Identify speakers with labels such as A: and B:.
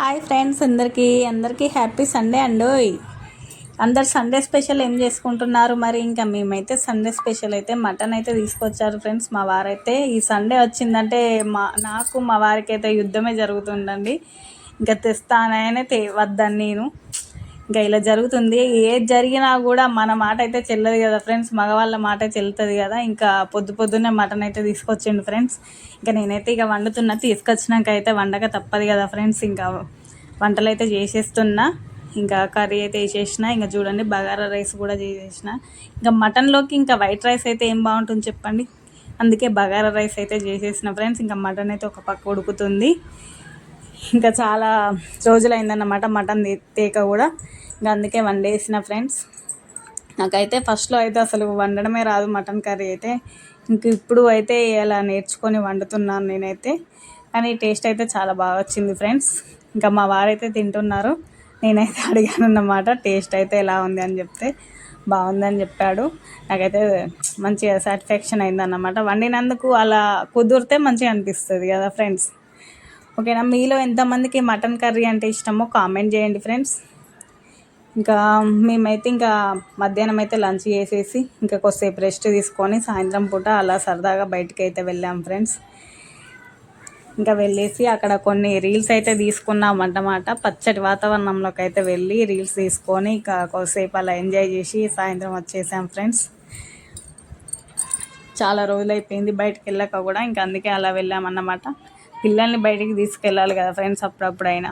A: Hi friends అందరికీ అందరికీ happy Sunday అండి అందరు సండే స్పెషల్ ఏం చేసుకుంటున్నారు మరి? ఇంకా మేమైతే సండే స్పెషల్ అయితే మటన్ అయితే తీసుకొచ్చారు ఫ్రెండ్స్ మా వారైతే. ఈ సండే వచ్చిందంటే మా నాకు మా వారికి అయితే యుద్ధమే జరుగుతుందండి. ఇంకా తెస్తాననే తే వద్దని నేను. ఇంకా ఇలా జరుగుతుంది. ఏది జరిగినా కూడా మన మాట అయితే చెల్లదు కదా ఫ్రెండ్స్. మగవాళ్ళ మాట చెల్లుతుంది కదా. ఇంకా పొద్దు పొద్దున్నే మటన్ అయితే తీసుకొచ్చిండు ఫ్రెండ్స్. ఇంకా నేనైతే ఇక వండుతున్నా. తీసుకొచ్చినాక అయితే వండక తప్పదు కదా ఫ్రెండ్స్. ఇంకా వంటలు అయితే చేసేస్తున్నా. ఇంకా కర్రీ అయితే వేసేసిన ఇంకా చూడండి బగారా రైస్ కూడా చేసేసిన. ఇంకా మటన్లోకి ఇంకా వైట్ రైస్ అయితే ఏం బాగుంటుంది చెప్పండి. అందుకే బగారా రైస్ అయితే చేసేసిన ఫ్రెండ్స్. ఇంకా మటన్ అయితే ఒక పక్క ఉడుకుతుంది. ఇంకా చాలా రోజులైందన్నమాట మటన్ తేక కూడా. ఇంకా అందుకే వండేసిన ఫ్రెండ్స్. నాకైతే ఫస్ట్లో అయితే అసలు వండడమే రాదు మటన్ కర్రీ అయితే. ఇంక ఇప్పుడు అయితే ఇలా నేర్చుకొని వండుతున్నాను నేనైతే. కానీ టేస్ట్ అయితే చాలా బాగా వచ్చింది ఫ్రెండ్స్. ఇంకా మా వారైతే తింటున్నారు. నేనైతే అడిగాను అన్నమాట టేస్ట్ అయితే ఎలా ఉంది అని చెప్తే బాగుందని చెప్పాడు. నాకైతే మంచిగా సాటిస్ఫాక్షన్ అయిందన్నమాట. వండినందుకు అలా కుదిరితే మంచిగా అనిపిస్తుంది కదా ఫ్రెండ్స్. ఓకేనా? మీలో ఎంతమందికి మటన్ కర్రీ అంటే ఇష్టమో కామెంట్ చేయండి ఫ్రెండ్స్. ఇంకా మేమైతే ఇంకా మధ్యాహ్నం అయితే లంచ్ చేసేసి ఇంకా కొద్దిసేపు రెస్ట్ తీసుకొని సాయంత్రం పూట అలా సరదాగా బయటికి అయితే వెళ్ళాం ఫ్రెండ్స్. ఇంకా వెళ్ళేసి అక్కడ కొన్ని రీల్స్ అయితే తీసుకున్నాం అన్నమాట. పచ్చటి వాతావరణంలోకి అయితే వెళ్ళి రీల్స్ తీసుకొని ఇంకా కొద్దిసేపు అలా ఎంజాయ్ చేసి సాయంత్రం వచ్చేసాం ఫ్రెండ్స్. చాలా రోజులు అయిపోయింది బయటకు వెళ్ళాక కూడా ఇంకా అందుకే అలా వెళ్ళామన్నమాట పిల్లల్ని బయటికి తీసుకెళ్ళాలి కదా ఫ్రెండ్స్ అప్పుడప్పుడైనా.